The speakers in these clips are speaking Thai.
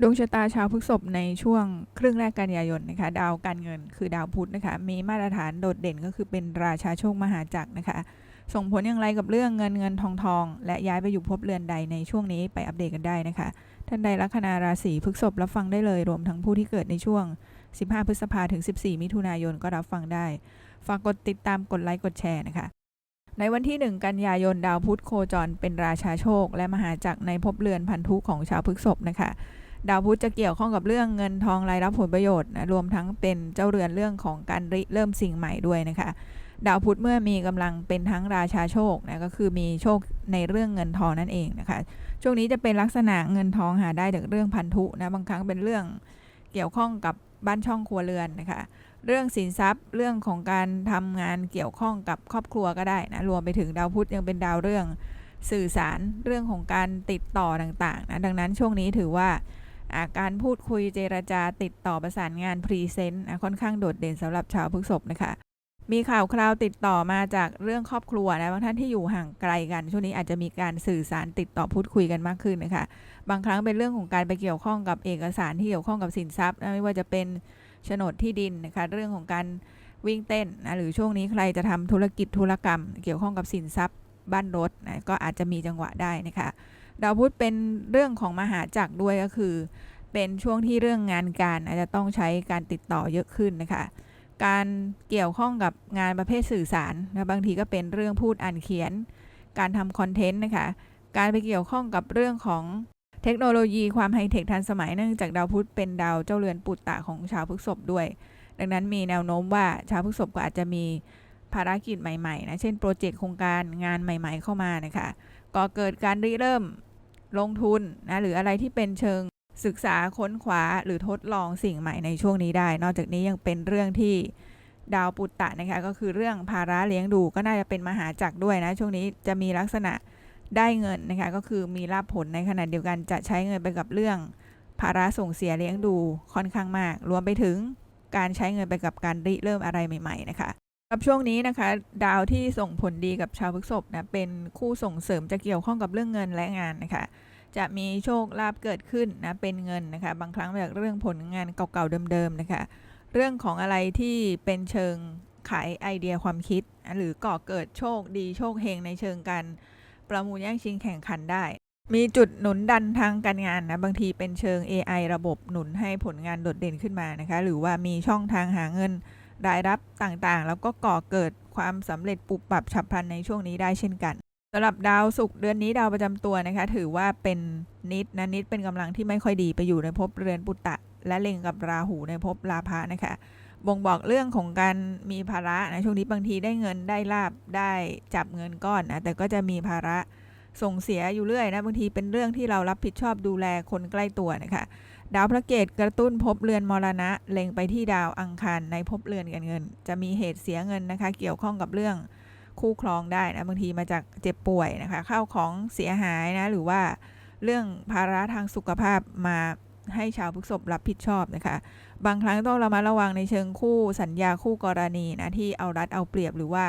ดวงชะตาชาวพฤษภในช่วงครึ่งแรกกันยายนนะคะดาวการเงินคือดาวพุธนะคะมีมาตรฐานโดดเด่นก็คือเป็นราชาโชคมหาจักรนะคะ ส่งผลอย่างไรกับเรื่องเงินเงินทองทองและย้ายไปอยู่ภพเรือนใดในช่วงนี้ไปอัปเดตกันได้นะคะ ท่านใดลัคนาราศีพฤษภรับฟังได้เลย รวมทั้งผู้ที่เกิดในช่วง 15 พฤษภาถึง 14 มิถุนายนก็รับฟังได้ ฝากกดติดตามกดไลค์กดแชร์นะคะในวันที่ 1 กันยายนดาวพุธโคจรเป็นราชาโชค และมหาจักรในภพเรือนพันธุของชาวพฤษภนะคะ ดาวพุธจะเกี่ยวข้องกับเรื่องเงินทองรายรับผลประโยชน์นะรวมทั้งเป็นเจ้าเรือนเรื่องของการริเริ่มสิ่งใหม่ด้วยนะคะ ดาวพุธเมื่อมีกำลังเป็นทั้งราชาโชคนะก็คือมีโชคในเรื่องเงินทองนั่นเองนะคะ ช่วงนี้จะเป็นลักษณะเงินทองหาได้จากเรื่องพันธุนะบางครั้งเป็นเรื่องเกี่ยวข้องกับบ้านช่องครัวเรือนนะคะเรื่องสินทรัพย์เรื่องของการทำงานเกี่ยวข้องกับครอบครัวก็ได้นะรวมไปถึงดาวพุธยังเป็นดาวเรื่องสื่อสารเรื่องของการติดต่อต่างๆนะดังนั้นช่วงนี้ถือว่า การพูดคุยเจรจาติดต่อประสานงานพรีเซนต์ค่อนข้างโดดเด่นสำหรับชาวพฤษภนะคะ มีข่าวคราวติดต่อมาจากเรื่องครอบครัวนะบางท่านที่อยู่ห่างไกลกัน ช่วงนี้อาจจะมีการสื่อสารติดต่อพูดคุยกันมากขึ้นนะคะ บางครั้งเป็นเรื่องของการไปเกี่ยวข้องกับเอกสารที่เกี่ยวข้องกับสินทรัพย์ไม่ว่าจะเป็นโฉนดที่ดินนะคะเรื่องของการวิ่งเต้นนะหรือช่วงนี้ใครจะทำธุรกิจธุรกรรม เกี่ยวข้องกับสินทรัพย์บ้านรถนะก็อาจจะมีจังหวะได้นะคะ ดาวพุธเป็นเรื่องของมหาจักรด้วยก็คือ เป็นช่วงที่เรื่องงานการอาจจะต้องใช้การติดต่อเยอะขึ้นนะคะ การเกี่ยวข้องกับงานประเภทสื่อสารนะบางทีก็เป็นเรื่องพูดอ่านเขียน การทำคอนเทนต์นะคะ การไปเกี่ยวข้องกับเรื่องของเทคโนโลยีความไฮเทคทันสมัยเนื่องจากดาวพุธเป็นดาวเจ้าเรือนปุตตะของชาวพฤษภด้วย ดังนั้นมีแนวโน้มว่าชาวพฤษภก็อาจจะมีภารกิจใหม่ๆนะเช่นโปรเจกต์โครงการงานใหม่ ๆ เข้ามานะคะ ก็เกิดการริเริ่มลงทุนนะหรืออะไรที่เป็นเชิงศึกษาค้นคว้าหรือทดลองสิ่งใหม่ในช่วงนี้ได้ นอกจากนี้ยังเป็นเรื่องที่ดาวปุตตะนะคะก็คือเรื่องภาระเลี้ยงดูก็น่าจะเป็นมหาจักรด้วยนะ ช่วงนี้จะมีลักษณะได้เงินนะคะก็คือมีลาภผลในขณะเดียวกันจะใช้เงินไปกับเรื่อง ภาระส่งเสียเลี้ยงดูค่อนข้างมาก รวมไปถึงการใช้เงินไปกับการริเริ่มอะไรใหม่ ๆ นะคะ กับช่วงนี้นะคะ ดาวที่ส่งผลดีกับชาวพฤษภนะเป็นคู่ส่งเสริมจะเกี่ยวข้องกับเรื่องเงินและงานนะคะ จะมีโชคลาภเกิดขึ้นนะเป็นเงินนะคะ บางครั้งมาจากเรื่องผลงานเก่าๆเดิมๆนะคะ เรื่องของอะไรที่เป็นเชิงขายไอเดียความคิด หรือก่อเกิดโชคดีโชคเฮงในเชิงการประมูลแย่งชิงแข่งขันได้ มีจุดหนุนดันทางการงานนะบางทีเป็นเชิง AI ระบบหนุนให้ผลงานโดดเด่นขึ้นมานะคะ หรือว่ามีช่องทางหาเงิน รายรับต่างๆ แล้วก็ก่อเกิดความสำเร็จปุบปับฉับพลันในช่วงนี้ได้เช่นกันสำหรับดาวศุกร์เดือนนี้ดาวประจำตัวนะคะ ถือว่าเป็นนิดนะนิดเป็นกำลังที่ไม่ค่อยดีไปอยู่ในภพเรือนปุตตะ และเล็งกับราหูในภพลาภะนะคะบ่งบอกเรื่องของการมีภาระนะช่วงนี้บางทีได้เงินได้ลาบได้จับเงินก้อนนะแต่ก็จะมีภาระ ส่งเสียอยู่เรื่อยนะบางทีเป็นเรื่องที่เรารับผิดชอบดูแลคนใกล้ตัวนะคะดาวพระเกตกระตุ้นภพเรือนมรณะ เล็งไปที่ดาวอังคารในภพเรือนการเงิน จะมีเหตุเสียเงินนะคะ เกี่ยวข้องกับเรื่องคู่ครองได้นะบางทีมาจากเจ็บป่วยนะคะเข้าของเสียหายนะหรือว่าเรื่องภาระทางสุขภาพมาให้ชาวพฤษภรับผิดชอบนะคะ บางครั้งต้องระมัดระวังในเชิงคู่สัญญาคู่กรณีนะที่เอารัดเอาเปรียบหรือว่า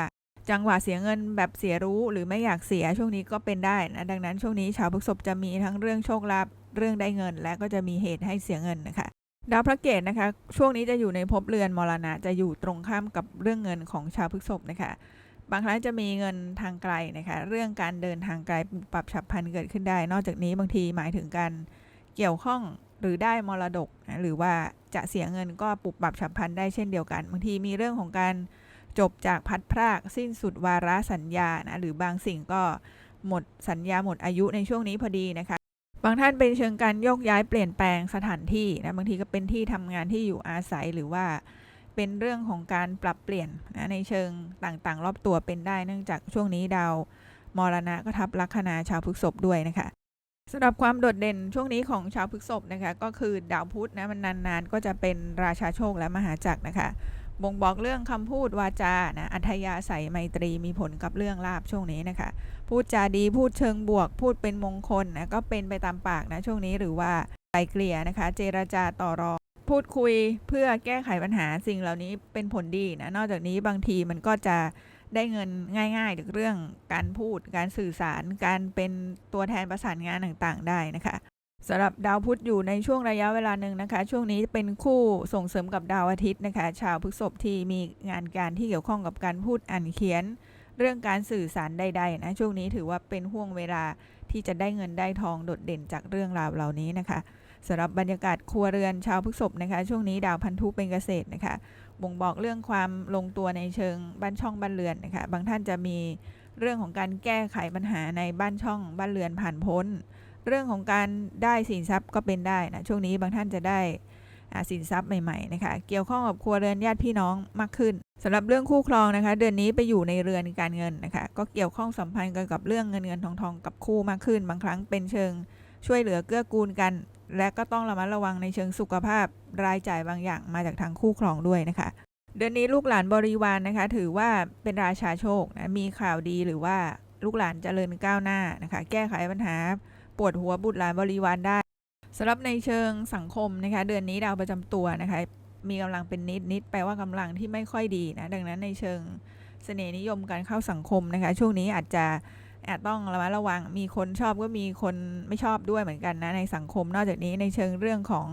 จังหวะเสียเงินแบบเสียรู้หรือไม่อยากเสียช่วงนี้ก็เป็นได้นะดังนั้นช่วงนี้ชาวพฤษภจะมีทั้งเรื่องโชคลาภเรื่องได้เงิน และก็จะมีเหตุให้เสียเงินนะคะดาวพระเกตนะคะ ช่วงนี้จะอยู่ในภพเรือนมรณะจะอยู่ตรงข้ามกับเรื่องเงินของชาวพฤษภนะคะบางครั้งจะมีเงินทางไกลนะคะเรื่องการเดินทางไกลปรับฉับพลันเกิดขึ้นได้ นอกจากนี้บางทีหมายถึงการเกี่ยวข้องหรือได้มรดกนะหรือว่าจะเสียเงินก็ปรับปรับฉับพลันได้เช่นเดียวกัน บางทีมีเรื่องของการ จบจากพัดพรากสิ้นสุดวาระสัญญานะหรือบางสิ่งก็หมดสัญญาหมดอายุในช่วงนี้พอดีนะคะ บางท่านเป็นเชิงการโยกย้ายเปลี่ยนแปลงสถานที่นะบางทีก็เป็นที่ทำงานที่อยู่อาศัยหรือว่าเป็นเรื่องของการปรับเปลี่ยนนะในเชิงต่างๆ รอบตัวเป็นได้เนื่องจากช่วงนี้ดาวมรณะก็ทับลัคนาชาวพฤกษภด้วยนะคะสำหรับความโดดเด่นช่วงนี้ของชาวพฤกษภนะคะก็คือดาวพุธนะมันนานๆ ก็จะเป็นราชาโชคและมหาจักรนะคะ บ่งบอกเรื่องคำพูดวาจานะอัธยาศัยไมตรีมีผลกับเรื่องลาบช่วงนี้นะคะ พูดจาดีพูดเชิงบวก พูดเป็นมงคลนะก็เป็นไปตามปากนะช่วงนี้หรือว่าไกลเกลี่ยนะคะ เจรจาต่อรองพูดคุยเพื่อแก้ไขปัญหาสิ่งเหล่านี้เป็นผลดีนะนอกจากนี้บางทีมันก็จะได้เงินง่ายๆจากเรื่องการพูดการสื่อสารการเป็นตัวแทนประสานงานต่างๆ ได้นะคะ สำหรับดาวพุธอยู่ในช่วงระยะเวลาหนึ่งนะคะ ช่วงนี้เป็นคู่ส่งเสริมกับดาวอาทิตย์นะคะ ชาวพฤษภที่มีงานการที่เกี่ยวข้องกับการพูดอ่านเขียน เรื่องการสื่อสารใดๆนะช่วงนี้ถือว่าเป็นห่วงเวลาที่จะได้เงินได้ทองโดดเด่นจากเรื่องราวเหล่านี้นะคะสำหรับบรรยากาศครัวเรือนชาวพฤษภนะคะ ช่วงนี้ดาวพันธุเป็นเกษตรนะคะ บ่งบอกเรื่องความลงตัวในเชิงบ้านช่องบ้านเรือนนะคะ บางท่านจะมีเรื่องของการแก้ไขปัญหาในบ้านช่องบ้านเรือนผ่านพ้น เรื่องของการได้สินทรัพย์ก็เป็นได้นะช่วงนี้บางท่านจะได้สินทรัพย์ใหม่ๆนะคะเกี่ยวข้องกับครัวเรือนญาติพี่น้องมากขึ้นสำหรับเรื่องคู่ครองนะคะ เดือนนี้ไปอยู่ในเรือนการเงินนะคะ ก็เกี่ยวข้องสัมพันธ์กันกับเรื่องเงินเงินทองทองกับคู่มากขึ้น บางครั้งเป็นเชิงช่วยเหลือเกื้อกูลกัน และก็ต้องระมัดระวังในเชิงสุขภาพรายจ่ายบางอย่างมาจากทางคู่ครองด้วยนะคะ เดือนนี้ลูกหลานบริวารนนะคะ ถือว่าเป็นราชาโชคนะมีข่าวดีหรือว่าลูกหลานเจริญก้าวหน้านะคะ แก้ไขปัญหา ปวดหัวบุตรหลานบริวารได้สำหรับในเชิงสังคมนะคะ เดือนนี้ดาวประจำตัวนะคะ มีกำลังเป็นนิดนิดแปลว่ากำลังที่ไม่ค่อยดีนะดังนั้นในเชิงเสน่ห์นิยมการเข้าสังคมนะคะ ช่วงนี้อาจจะอาจต้องระมัดระวังมีคนชอบก็มีคนไม่ชอบด้วยเหมือนกันนะในสังคม นอกจากนี้ในเชิงเรื่องของ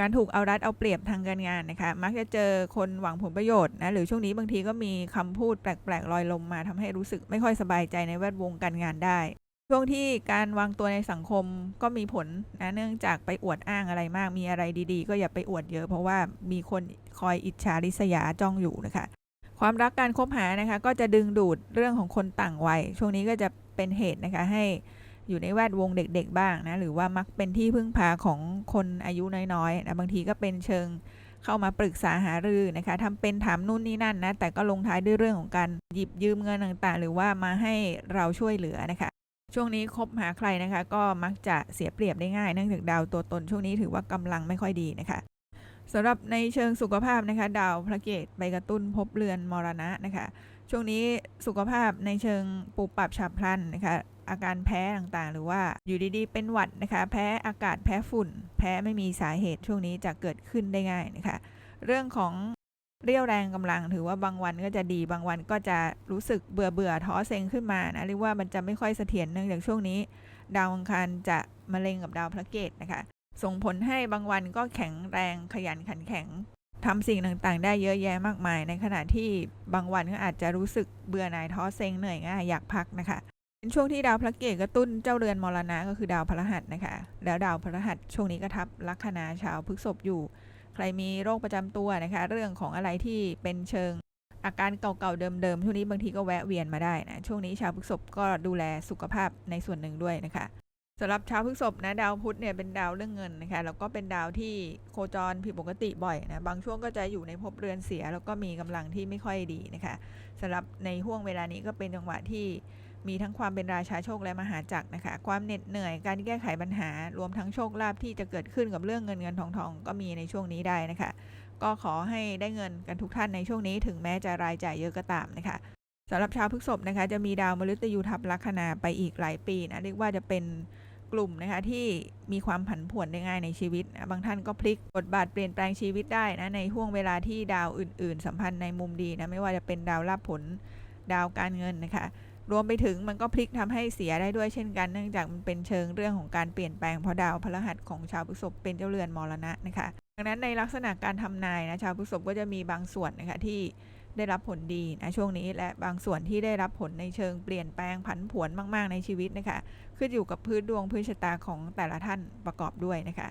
การถูกเอารัดเอาเปรียบทางการงานนะคะ มักจะเจอคนหวังผลประโยชน์นะหรือช่วงนี้บางทีก็มีคำพูดแปลกๆลอยลมมาทำให้รู้สึกไม่ค่อยสบายใจในแวดวงการงานได้ ช่วงที่การวางตัวในสังคมก็มีผลนะเนื่องจากไปอวดอ้างอะไรมาก มีอะไรดีๆ ก็อย่าไปอวดเยอะเพราะว่ามีคนคอยอิจฉาริษยาจ้องอยู่นะคะ ความรักการคบหานะคะ ก็จะดึงดูดเรื่องของคนต่างวัย ช่วงนี้ก็จะเป็นเหตุนะคะให้อยู่ในแวดวงเด็กๆบ้างนะหรือว่ามักเป็นที่พึ่งพาของคนอายุน้อยๆนะบางทีก็เป็นเชิงเข้ามาปรึกษาหารือนะคะทำเป็นถามนู่นนี่นั่นนะแต่ก็ลงท้ายด้วยเรื่องของการหยิบยืมเงินต่างๆ หรือว่ามาให้เราช่วยเหลือนะคะ ช่วงนี้คบหาใครนะคะ ก็มักจะเสียเปรียบได้ง่ายเนื่องจากดาวตัวตนช่วงนี้ถือว่ากำลังไม่ค่อยดีนะคะสำหรับในเชิงสุขภาพนะคะ ดาวพระเกตไปกระตุ้นพบเรือนมรณะนะคะ ช่วงนี้สุขภาพในเชิงปุบปรับฉับพลันนะคะ อาการแพ้ต่างๆ หรือว่าอยู่ดีๆ เป็นหวัดนะคะ แพ้อากาศแพ้ฝุ่น แพ้ไม่มีสาเหตุช่วงนี้จะเกิดขึ้นได้ง่ายนะคะ เรื่องของ เรี่ยวแรงกำลังถือว่าบางวันก็จะดีบางวันก็จะรู้สึกเบื่อเบื่อท้อเซ็งขึ้นมานะเรียกว่ามันจะไม่ค่อยเสถียรเนื่องจากช่วงนี้ ดาวอังคารจะมาเล็งกับดาวพระเกตนะคะ ส่งผลให้บางวันก็แข็งแรงขยันขันแข็งทำสิ่งต่างๆ ได้เยอะแยะมากมาย ในขณะที่บางวันก็อาจจะรู้สึกเบื่อหน่ายท้อเซ็งเหนื่อยง่ายอยากพักนะคะเป็นช่วงที่ดาวพระเกตกระตุ้นเจ้าเรือนมรณะก็คือดาวพฤหัสนะคะ แล้วดาวพฤหัสช่วงนี้ก็ทับลัคนาชาวพฤษภอยู่ รมีโรคประจำตัวนะคะ เรื่องของอะไรที่เป็นเชิงอาการเก่าๆเดิมๆช่วงนี้บางทีก็แวะเวียนมาได้นะช่วงนี้ชาวพฤษภก็ดูแลสุขภาพในส่วนหนึ่งด้วยนะคะสำหรับชาวพฤษภนะดาวพุธเนี่ยเป็นดาวเรื่องเงินนะคะแล้วก็เป็นดาวที่โคจรผิดปกติบ่อยนะบางช่วงก็จะอยู่ในภพเรือนเสีย แล้วก็มีกำลังที่ไม่ค่อยดีนะคะสำหรับในห่วงเวลานี้ก็เป็นจังหวะที่ มีทั้งความเป็นราชาโชคและมหาจักรนะคะ ความเหน็ดเหนื่อยการแก้ไขปัญหา รวมทั้งโชคลาภที่จะเกิดขึ้นกับเรื่องเงินเงินทองทองก็มีในช่วงนี้ได้นะคะ ก็ขอให้ได้เงินกันทุกท่านในช่วงนี้ ถึงแม้จะรายจ่ายเยอะก็ตามนะคะสำหรับชาวพฤษภนะคะจะมีดาวมฤตยูทับลัคนาไปอีกหลายปีนะเรียกว่าจะเป็นกลุ่มนะคะที่มีความผันผวนได้ง่ายในชีวิตนะบางท่านก็พลิกบทบาทเปลี่ยนแปลงชีวิตได้นะในห่วงเวลาที่ดาวอื่น ๆ สัมพันธ์ในมุมดีนะไม่ว่าจะเป็นดาวรับผลดาวการเงินนะคะ รวมไปถึงมันก็พลิกทำให้เสียได้ด้วยเช่นกัน เนื่องจากมันเป็นเชิงเรื่องของการเปลี่ยนแปลงเพราะดาวพฤหัสของชาวพฤษภเป็นเจ้าเรือนมรณะนะคะ ดังนั้นในลักษณะการทำนายนะชาวพฤษภก็จะมีบางส่วนนะคะที่ได้รับผลดีนะช่วงนี้และบางส่วนที่ได้รับผลในเชิงเปลี่ยนแปลงผันผวนมาก ๆ ในชีวิตนะคะขึ้นอยู่กับพื้นดวงพื้นชะตาของแต่ละท่านประกอบด้วยนะคะ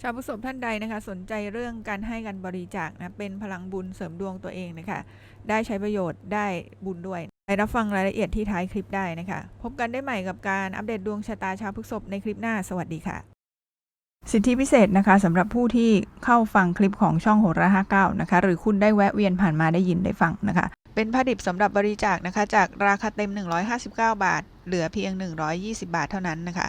ชาวพฤษภท่านใดนะคะ สนใจเรื่องการให้การบริจาคนะเป็นพลังบุญเสริมดวงตัวเองนะคะ ได้ใช้ประโยชน์ได้บุญด้วย ไปรับฟังรายละเอียดที่ท้ายคลิปได้นะคะ พบกันได้ใหม่กับการอัปเดตดวงชะตาชาวพฤษภในคลิปหน้า สวัสดีค่ะ สิทธิพิเศษนะคะสำหรับผู้ที่เข้าฟังคลิปของช่องโหราห้าเก้านะคะ หรือคุณได้แวะเวียนผ่านมาได้ยินได้ฟังนะคะ เป็นผ้าดิบสำหรับบริจาคนะคะ จากราคาเต็ม 159 บาท เหลือเพียง 120 บาทเท่านั้นนะคะ